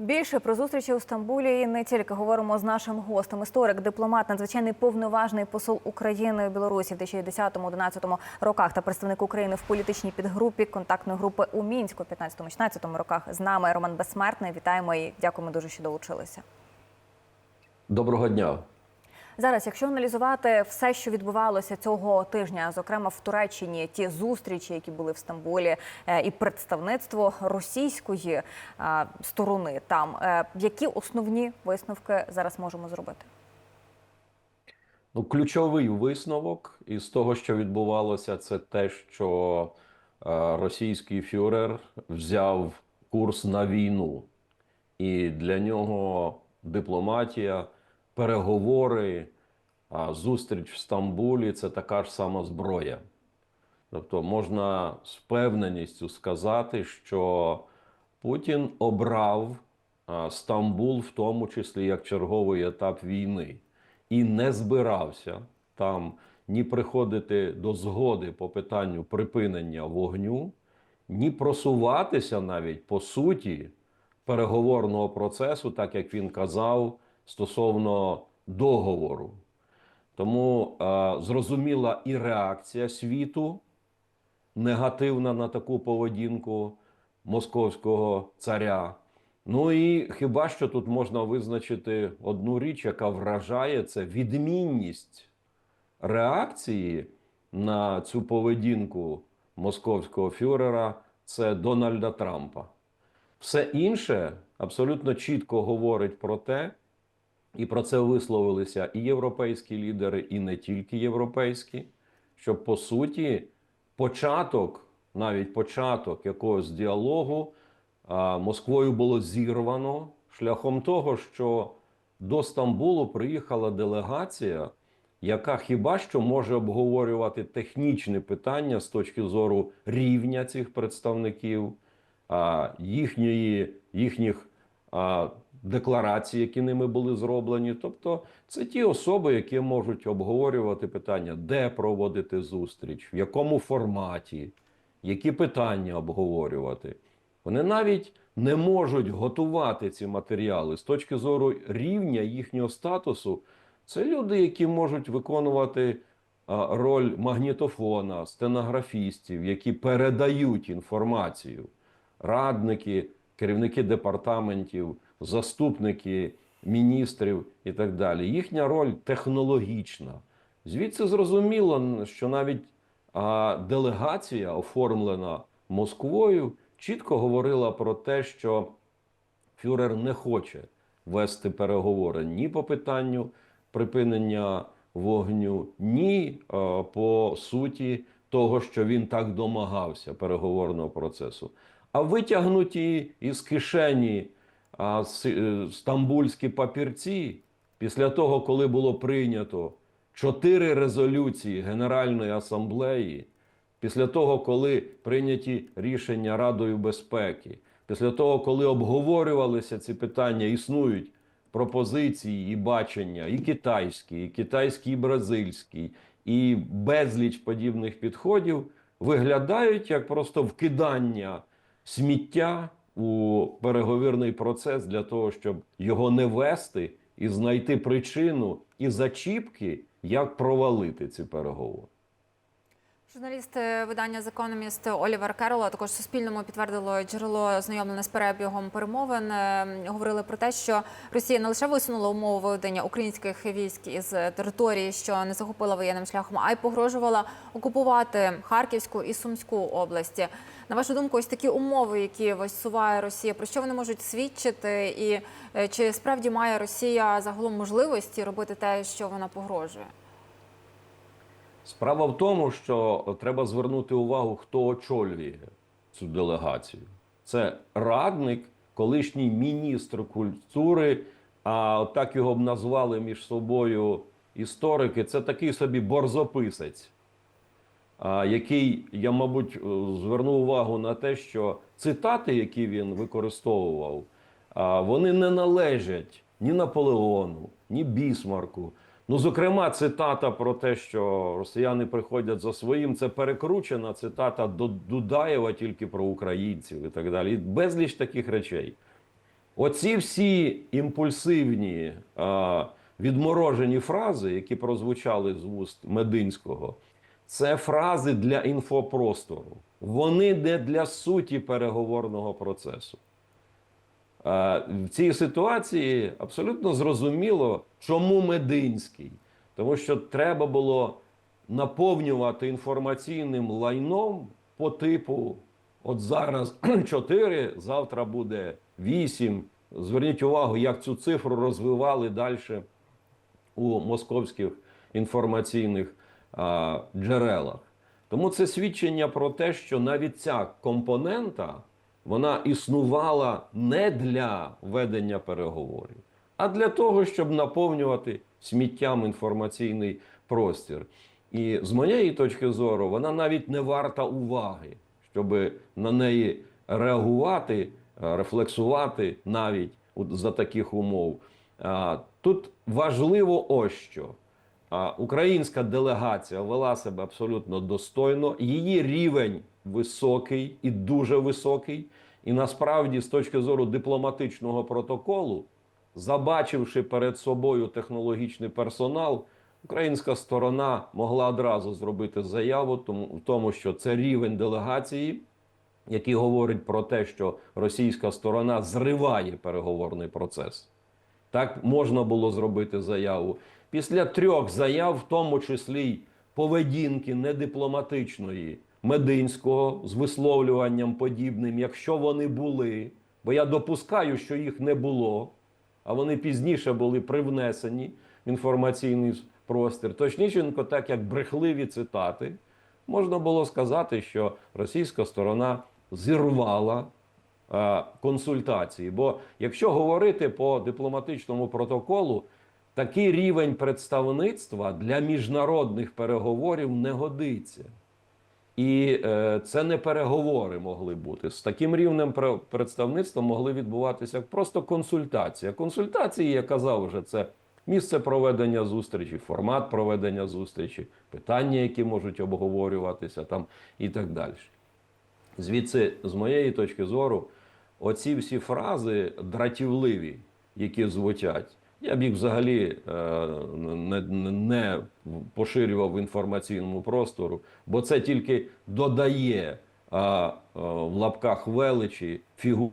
Більше про зустрічі у Стамбулі і не тільки говоримо з нашим гостем. Історик, дипломат, надзвичайний повноважний посол України в Білорусі в 2010-2011 роках та представник України в політичній підгрупі контактної групи у мінську 15-16 роках. З нами Роман Безсмертний. Вітаємо і дякуємо дуже, що долучилися. Доброго дня. Зараз, якщо аналізувати все, що відбувалося цього тижня, зокрема в Туреччині, ті зустрічі, які були в Стамбулі, е, і представництво російської е, сторони, там е, які основні висновки зараз можемо зробити? Ну, ключовий висновок із того, що відбувалося, це те, що російський фюрер взяв курс на війну, і для нього дипломатія, переговори, зустріч в Стамбулі це така ж сама зброя. Тобто можна з впевненістю сказати, що Путін обрав Стамбул, в тому числі як черговий етап війни, і не збирався там ні приходити до згоди по питанню припинення вогню, ні просуватися навіть по суті переговорного процесу, так як він казав, стосовно договору. Тому е, зрозуміла і реакція світу негативна на таку поведінку московського царя. Ну і хіба що тут можна визначити одну річ, яка вражає це відмінність реакції на цю поведінку московського фюрера це Дональда Трампа. Все інше абсолютно чітко говорить про те, і про це висловилися і європейські лідери, і не тільки європейські, що по суті початок, навіть початок якогось діалогу Москвою було зірвано шляхом того, що до Стамбулу приїхала делегація, яка хіба що може обговорювати технічні питання з точки зору рівня цих представників, їхньої, їхніх а, декларацій, які ними були зроблені. Тобто, це ті особи, які можуть обговорювати питання, де проводити зустріч, в якому форматі, які питання обговорювати. Вони навіть не можуть готувати ці матеріали з точки зору рівня їхнього статусу. Це люди, які можуть виконувати роль магнітофона, стенографістів, які передають інформацію, радники, керівники департаментів, заступники міністрів і так далі. Їхня роль технологічна. Звідси зрозуміло, що навіть делегація, оформлена Москвою, чітко говорила про те, що фюрер не хоче вести переговори ні по питанню припинення вогню, ні по суті того, що він так домагався переговорного процесу. А витягнуті із кишені а, е, стамбульські папірці після того, коли було прийнято чотири резолюції Генеральної асамблеї, після того, коли прийняті рішення Радою безпеки, після того, коли обговорювалися ці питання, існують пропозиції і бачення, і китайські, і китайські, і бразильські, і безліч подібних підходів виглядають як просто вкидання сміття у переговірний процес для того, щоб його не вести і знайти причину і зачіпки, як провалити ці переговори. Журналіст е, видання «The Economist» Олівер Керол, а також Суспільному підтвердило джерело знайомлене з перебігом перемовин. е, Говорили про те, що Росія не лише висунула умови виведення українських військ із території, що не захопила воєнним шляхом, а й погрожувала окупувати Харківську і Сумську області. На вашу думку, ось такі умови, які висуває Росія, про що вони можуть свідчити, і е, чи справді має Росія загалом можливості робити те, що вона погрожує? Справа в тому, що треба звернути увагу, хто очолює цю делегацію. Це радник, колишній міністр культури, а так його б назвали між собою історики. Це такий собі борзописець, який я, мабуть, е, звернув увагу на те, що цитати, які він використовував, вони не належать ні Наполеону, ні Бісмарку. Ну, зокрема, цитата про те, що росіяни приходять за своїм, це перекручена цитата до Дудаєва тільки про українців і так далі. І Безліч таких речей. Оці всі імпульсивні а, відморожені фрази, які прозвучали з вуст Мединського, це фрази для інфопростору. Вони не для суті переговорного процесу. Е, В цій ситуації абсолютно зрозуміло, чому Мединський. Тому що треба було наповнювати інформаційним лайном по типу: от зараз 4, завтра буде 8. Зверніть увагу, як цю цифру розвивали далі у московських інформаційних а, джерелах. Тому це свідчення про те, що навіть ця компонента вона існувала не для ведення переговорів, а для того, щоб наповнювати сміттям інформаційний простір. І з моєї точки зору, вона навіть не варта уваги, щоб на неї реагувати, е, рефлексувати навіть за таких умов. Тут важливо ось що. Українська делегація вела себе абсолютно достойно. Її рівень високий і дуже високий. І насправді, з точки зору дипломатичного протоколу, забачивши перед собою технологічний персонал, українська сторона могла одразу зробити заяву, тому в тому, що це рівень делегації, який говорить про те, що російська сторона зриває переговорний процес. Так можна було зробити заяву. Після трьох заяв, в тому числі й поведінки недипломатичної Мединського з висловлюванням подібним, якщо вони були, бо я допускаю, що їх не було, а вони пізніше були привнесені в інформаційний простір. Точніченко, так як брехливі цитати, можна було сказати, що російська сторона зірвала е, консультації. Бо якщо говорити по дипломатичному протоколу, такий рівень представництва для міжнародних переговорів не годиться. І е, це не переговори могли бути. З таким рівнем представництва могли відбуватися просто консультація. Консультації, я казав вже, це місце проведення зустрічі, формат проведення зустрічі, питання, які можуть обговорюватися там і так далі. Звідси, з моєї точки зору, оці всі фрази дратівливі, які звучать, я б їх взагалі е, не, не- поширював в інформаційному простору, бо це тільки додає а, е, в лапках величі фігуру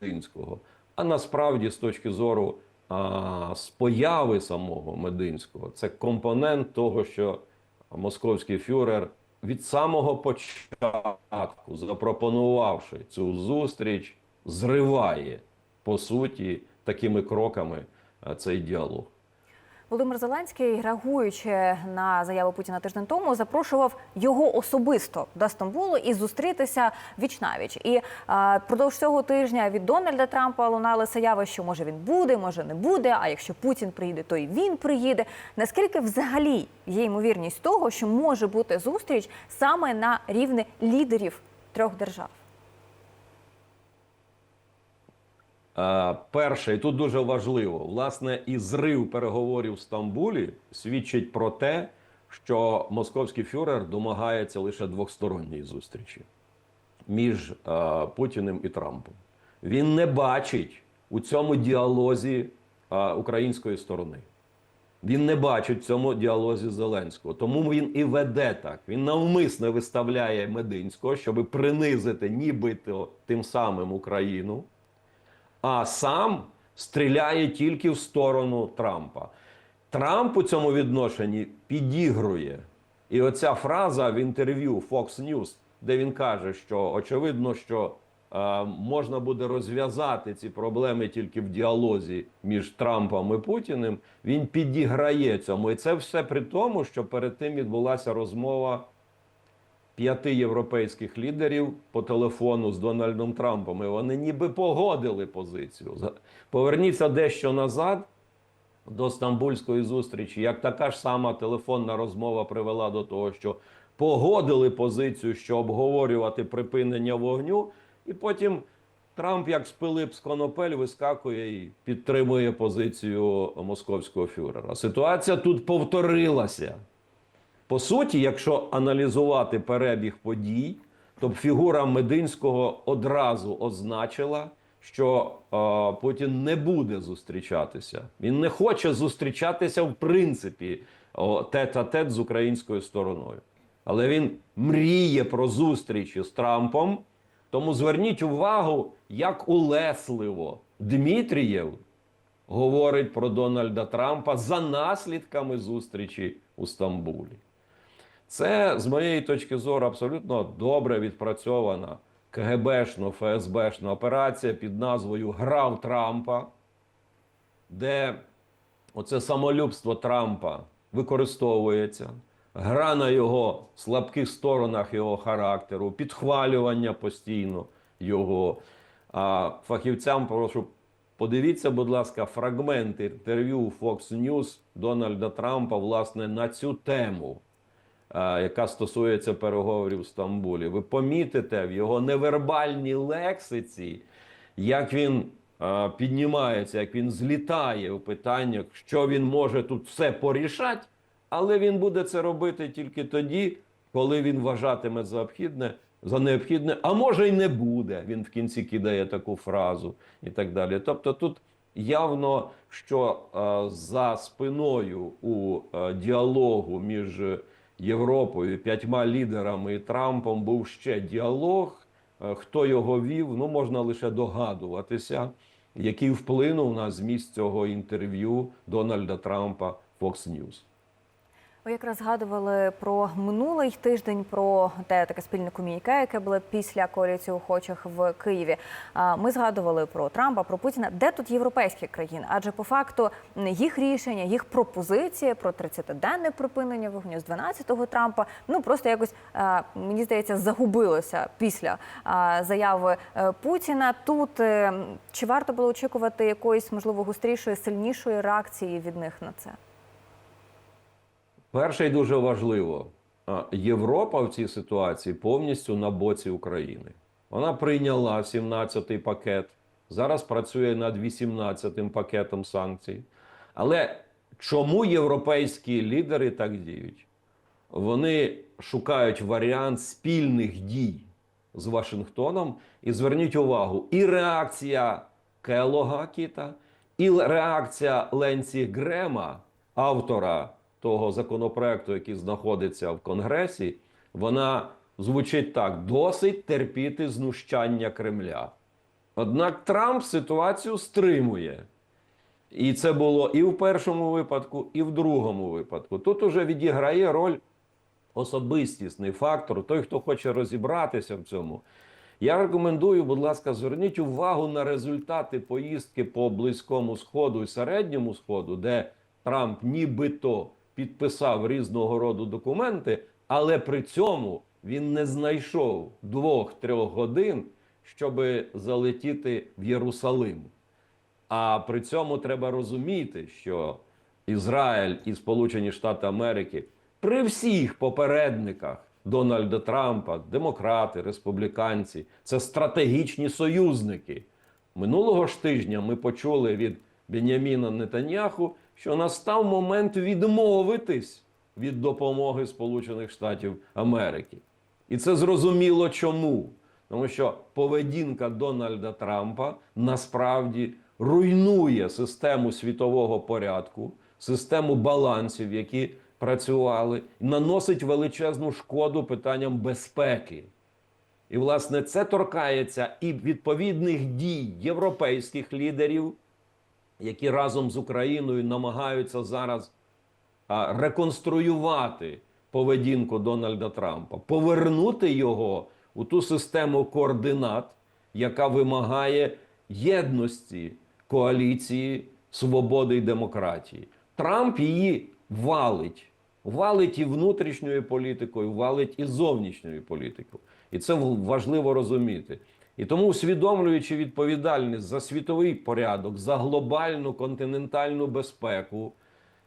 Мединського. А насправді, з точки зору а, з появи самого Мединського, це компонент того, що московський фюрер від самого початку, запропонувавши цю зустріч, зриває по суті такими кроками цей діалог. Володимир Зеленський, реагуючи на заяву Путіна тиждень тому, запрошував його особисто до Стамбулу і зустрітися віч навіч. І а, продовж цього тижня від Дональда Трампа лунали заяви, що може він буде, може не буде. А якщо Путін приїде, то і він приїде. Наскільки взагалі є ймовірність того, що може бути зустріч саме на рівні лідерів трьох держав? Е, Перше, і тут дуже важливо, власне, і зрив переговорів в Стамбулі свідчить про те, що московський фюрер домагається лише двосторонньої зустрічі між е, Путіним і Трампом. Він не бачить у цьому діалозі е, української сторони. Він не бачить в цьому діалозі Зеленського. Тому він і веде так. Він навмисно виставляє Мединського, щоб принизити нібито тим самим Україну а сам стріляє тільки в сторону Трампа. Трамп у цьому відношенні підігрує. І оця фраза в інтерв'ю Fox News, де він каже, що очевидно, що е, можна буде розв'язати ці проблеми тільки в діалозі між Трампом і Путіним, він підіграє цьому. І це все при тому, що перед тим відбулася розмова п'яти європейських лідерів по телефону з Дональдом Трампом. І вони ніби погодили позицію. Поверніться дещо назад до стамбульської зустрічі. Як така ж сама телефонна розмова привела до того, що погодили позицію, що обговорювати припинення вогню, і потім. Трамп, як спилип з конопель, вискакує і підтримує позицію московського фюрера. Ситуація тут повторилася. По суті, якщо аналізувати перебіг подій, то фігура Мединського одразу означила, що е, Путін не буде зустрічатися. Він не хоче зустрічатися в принципі о, тет-а-тет з українською стороною. Але він мріє про зустрічі з Трампом. Тому зверніть увагу, як улесливо Дмитрієв говорить про Дональда Трампа за наслідками зустрічі у Стамбулі. Це, з моєї точки зору, абсолютно добре відпрацьована КГБшно, ФСБшна операція під назвою Гра в Трампа, де оце самолюбство Трампа використовується, гра на його слабких сторонах його характеру, підхвалювання постійно його. А фахівцям прошу подивіться, будь ласка, фрагменти інтерв'ю Fox News Дональда Трампа власне на цю тему яка стосується переговорів в Стамбулі. Ви помітите в його невербальній лексиці, як він піднімається, як він злітає у питаннях, що він може тут все порішати, але він буде це робити тільки тоді, коли він вважатиме за необхідне, за необхідне, а може й не буде. Він в кінці кидає таку фразу і так далі. Тобто тут явно, що е, за спиною у е, діалогу між Європою, п'ятьма лідерами і Трампом був ще діалог. Е, Хто його вів, ну можна лише догадуватися, який вплинув на зміст цього інтерв'ю Дональда Трампа Fox News. Ви якраз згадували про минулий тиждень, про те таке спільне ком'юніке, яке було після коаліції охочих в Києві. Ми згадували про Трампа, про Путіна. Де тут європейські країни? Адже по факту їх рішення, їх пропозиції про 30-денне припинення вогню з 12-го Трампа, ну просто якось мені здається загубилося після заяви е, Путіна. Тут е, чи варто було очікувати якоїсь можливо гострішої, сильнішої реакції від них на це? Перше і дуже важливо, Європа в цій ситуації повністю на боці України. Вона прийняла 17-й пакет, зараз працює над 18-м пакетом санкцій. Але чому європейські лідери так діють? Вони шукають варіант спільних дій з Вашингтоном. І зверніть увагу, і реакція Келога Кіта, і реакція Ленсі Грема, автора того законопроекту, який знаходиться в Конгресі, вона звучить так: досить терпіти знущання Кремля. Однак Трамп ситуацію стримує. І це було і в першому випадку, і в другому випадку. Тут уже відіграє роль особистісний фактор, той, хто хоче розібратися в цьому. Я рекомендую, будь ласка, зверніть увагу на результати поїздки по Близькому Сходу і Середньому Сходу, де Трамп нібито підписав різного роду документи, але при цьому він не знайшов двох-трьох годин, щоб залетіти в Єрусалим. А при цьому треба розуміти, що Ізраїль і Сполучені Штати Америки при всіх попередниках Дональда Трампа, демократи, республіканці, це стратегічні союзники. Минулого ж тижня ми почули від Беняміна Нетаньяху, що настав момент відмовитись від допомоги Сполучених Штатів Америки. І це зрозуміло чому. Тому що поведінка Дональда Трампа насправді руйнує систему світового порядку, систему балансів, які працювали, наносить величезну шкоду питанням безпеки. І, власне, це торкається і відповідних дій європейських лідерів, які разом з Україною намагаються зараз реконструювати поведінку Дональда Трампа, повернути його у ту систему координат, яка вимагає єдності коаліції свободи і демократії. Трамп її валить. Валить і внутрішньою політикою, валить і зовнішньою політикою. І це важливо розуміти. І тому, усвідомлюючи відповідальність за світовий порядок, за глобальну континентальну безпеку,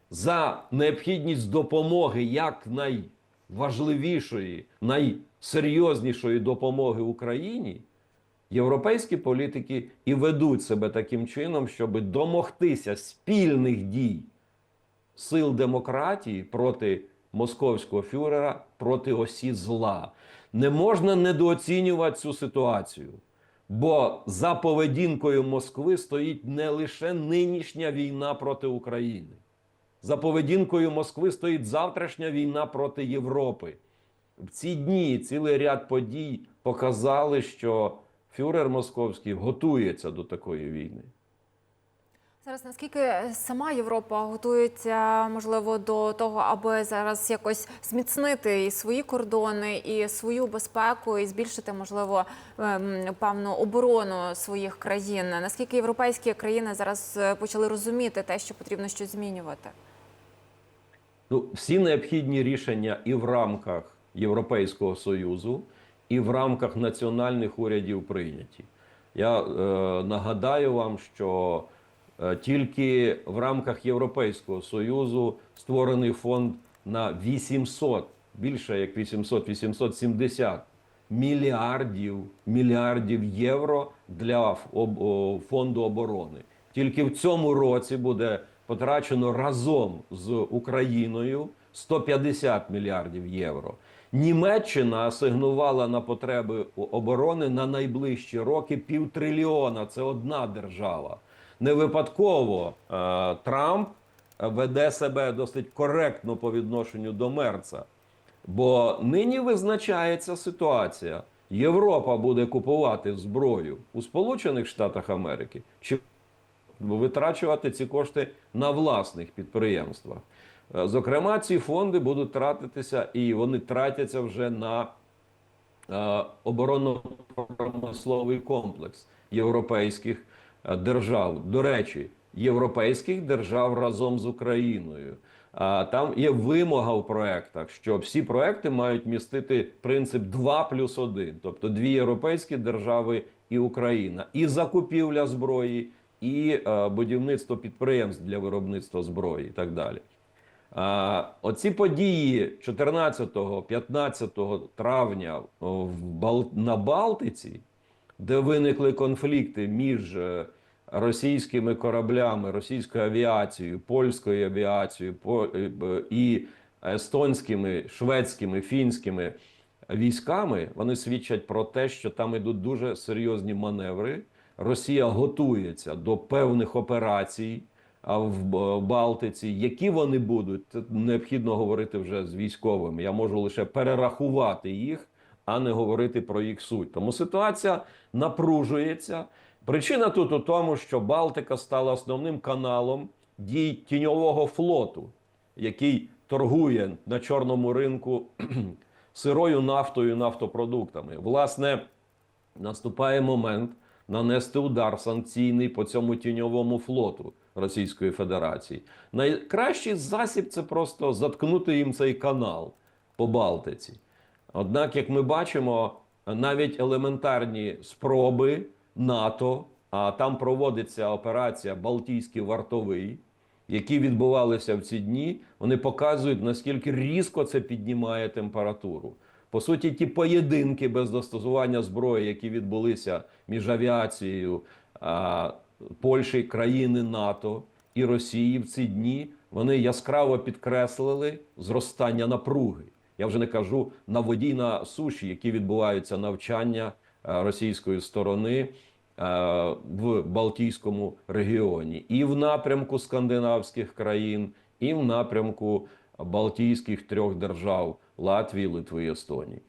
за необхідність допомоги як найважливішої, найсерйознішої допомоги Україні, європейські політики і ведуть себе таким чином, щоб домогтися спільних дій сил демократії проти московського фюрера, проти осі зла. Не можна недооцінювати цю ситуацію. Бо за поведінкою Москви стоїть не лише нинішня війна проти України. За поведінкою Москви стоїть завтрашня війна проти Європи. В ці дні цілий ряд подій показали, що фюрер московський готується до такої війни. Зараз наскільки сама Європа готується, можливо, до того, аби зараз якось зміцнити і свої кордони, і свою безпеку, і збільшити, можливо, ем, певну оборону своїх країн. Наскільки європейські країни зараз е, почали розуміти те, що потрібно щось змінювати? Ну, всі необхідні рішення і в рамках Європейського Союзу, і в рамках національних урядів прийняті. Я е, нагадаю вам, що тільки в рамках Європейського Союзу створений фонд на 800, більше як 800, 870 мільярдів, мільярдів євро для фонду оборони. Тільки в цьому році буде потрачено разом з Україною 150 мільярдів євро. Німеччина асигнувала на потреби оборони на найближчі роки півтрильйона. Це одна держава. Не випадково е, Трамп веде себе досить коректно по відношенню до Мерца. Бо нині визначається ситуація. Європа буде купувати зброю у Сполучених Штатах Америки чи витрачувати ці кошти на власних підприємствах. Е, Зокрема, ці фонди будуть тратитися і вони тратяться вже на е, оборонно-промисловий комплекс європейських е, держав. До речі, європейських держав разом з Україною. А там є вимога в проектах, що всі проекти мають містити принцип 2 плюс 1, тобто дві європейські держави і Україна, і закупівля зброї, і е, будівництво підприємств для виробництва зброї, і так далі. Оці події 14-15 травня в на Балтиці, де виникли конфлікти між е, російськими кораблями, російською авіацією, польською авіацією е, і естонськими, шведськими, фінськими військами, вони свідчать про те, що там ідуть дуже серйозні маневри. Росія готується до певних операцій в Балтиці. Які вони будуть, необхідно говорити вже з військовими. Я можу лише перерахувати їх, а не говорити про їх суть. Тому ситуація напружується. Причина тут у тому, що Балтика стала основним каналом дій тіньового флоту, який торгує на чорному ринку сирою нафтою, нафтопродуктами. Власне, наступає момент нанести удар санкційний по цьому тіньовому флоту Російської Федерації. Найкращий засіб це просто заткнути їм цей канал по Балтиці. Однак, як ми бачимо, навіть елементарні спроби НАТО, а там проводиться операція Балтійський вартовий, які відбувалися в ці дні, вони показують, наскільки різко це піднімає температуру. По суті, ті поєдинки без застосування зброї, які відбулися між авіацією а, Польщі, країни НАТО і Росії в ці дні, вони яскраво підкреслили зростання напруги. Я вже не кажу на воді на суші, які відбуваються навчання російської сторони е, в Балтійському регіоні, і в напрямку скандинавських країн, і в напрямку Балтійських трьох держав Латвії, Литви і Естонії.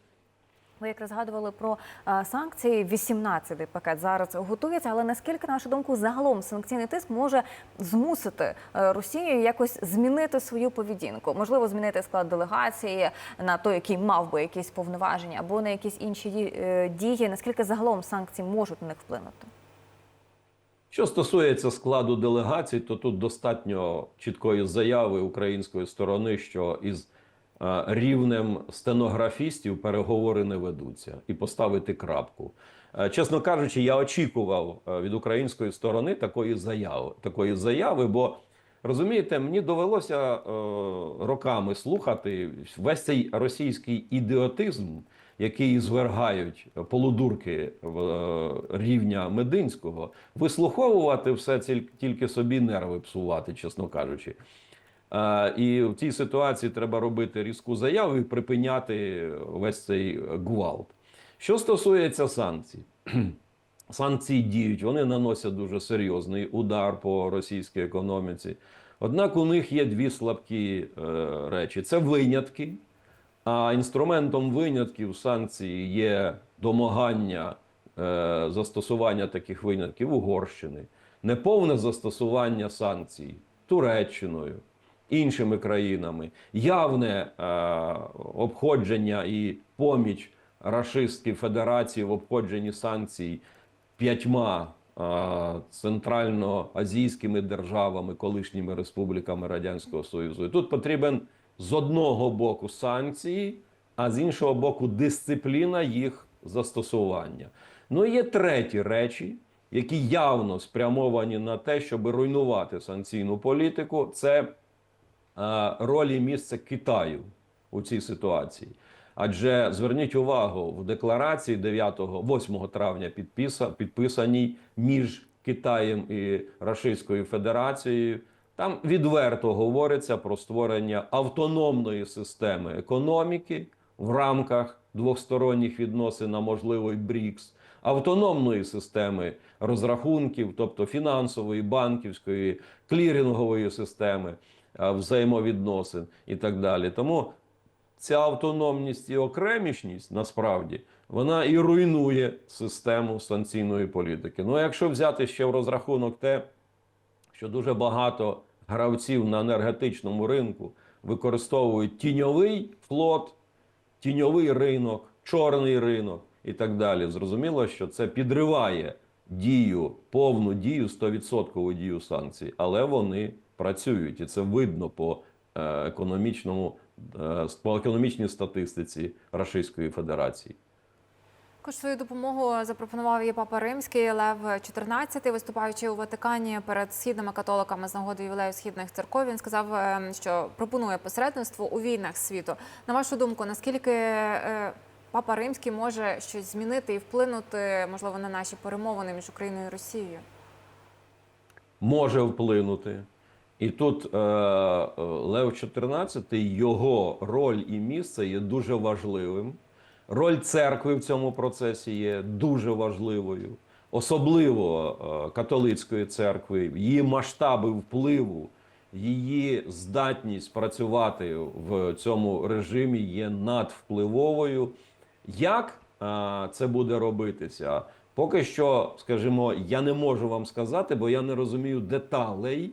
Ви якраз згадували про е, санкції. 18-й пакет зараз готується. Але наскільки, на вашу думку, загалом санкційний тиск може змусити е, Росію якось змінити свою поведінку? Можливо, змінити склад делегації на той, який мав би якісь повноваження, або на якісь інші е, дії? Наскільки загалом санкції можуть на них вплинути? Що стосується складу делегацій, то тут достатньо чіткої заяви української сторони, що із рівнем стенографістів переговори не ведуться і поставити крапку. Е, Чесно кажучи, я очікував е, від української сторони такої заяви, такої заяви, бо розумієте, мені довелося е, роками слухати весь цей російський ідіотизм, який звергають полудурки е, рівня Мединського, вислуховувати все тільки собі нерви псувати, чесно кажучи. Е, І в цій ситуації треба робити різку заяву і припиняти весь цей гвалт. Що стосується санкцій, санкції діють, вони наносять дуже серйозний удар по російській економіці. Однак у них є дві слабкі е, речі: це винятки. А інструментом винятків санкцій є домагання е, застосування таких винятків Угорщини, неповне застосування санкцій Туреччиною, іншими країнами, явне е, обходження і поміч Рашистській Федерації в обходженні санкцій п'ятьма е, центральноазійськими державами, колишніми республіками Радянського Союзу. І тут потрібен з одного боку санкції, а з іншого боку, дисципліна їх застосування. Ну і є треті речі, які явно спрямовані на те, щоб руйнувати санкційну політику. Це е, роль і місце Китаю у цій ситуації. Адже зверніть увагу, в декларації 9-8 травня підписа, підписаній між Китаєм і Російською Федерацією. Там відверто говориться про створення автономної системи економіки в рамках двосторонніх відносин, а можливо й БРІКС, автономної системи розрахунків, тобто фінансової, банківської, клірингової системи взаємовідносин і так далі. Тому ця автономність і окремішність насправді вона і руйнує систему санкційної політики. Ну, якщо взяти ще в розрахунок те, що дуже багато гравців на енергетичному ринку використовують тіньовий флот, тіньовий ринок, чорний ринок і так далі. Зрозуміло, що це підриває дію, повну дію, 100% дію санкцій, але вони працюють, і це видно по е, економічному е, по економічній статистиці Російської Федерації. Також свою допомогу запропонував і папа римський Лев XIV, виступаючи у Ватикані перед східними католиками з нагоди ювілею східних церков. Він сказав, е, що пропонує посередництво у війнах світу. На вашу думку, наскільки папа римський може щось змінити і вплинути, можливо, на наші перемовини між Україною і Росією? може вплинути. І тут е, е, Лев XIV, його роль і місце є дуже важливим. Роль церкви в цьому процесі є дуже важливою, особливо е, католицької церкви, її масштаби впливу, її здатність працювати в цьому режимі є надвпливовою. Як а, це буде робитися? Поки що, скажімо, я не можу вам сказати, бо я не розумію деталей,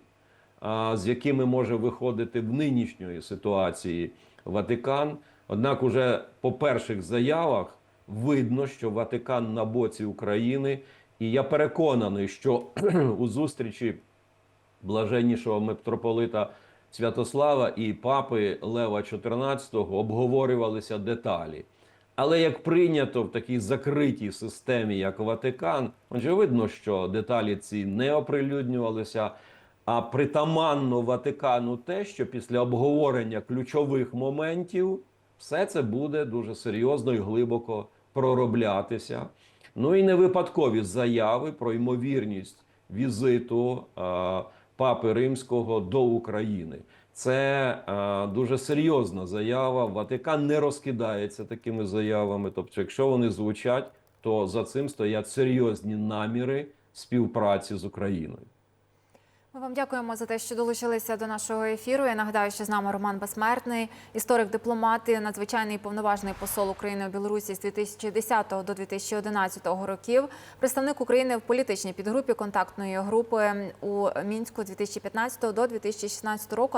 з якими може виходити в нинішньої ситуації Ватикан. Однак, уже по перших заявах видно, що Ватикан на боці України, і я переконаний, що у зустрічі блаженнішого митрополита Святослава і папи Лева XIV обговорювалися деталі. Але як прийнято в такій закритій системі, як Ватикан, очевидно, що деталі ці не оприлюднювалися. А притаманно Ватикану те, що після обговорення ключових моментів все це буде дуже серйозно і глибоко пророблятися. Ну і не випадкові заяви про ймовірність візиту е, Папи Римського до України. Це е, дуже серйозна заява. Ватикан не розкидається такими заявами. Тобто, якщо вони звучать, то за цим стоять серйозні наміри співпраці з Україною. Ми вам дякуємо за те, що долучилися до нашого ефіру. Я нагадаю, що з нами Роман Безсмертний, історик дипломат, і надзвичайний повноважний посол України у Білорусі з 2010 до 2011 років. Представник України в політичній підгрупі контактної групи у Мінську з 2015 до 2016 року.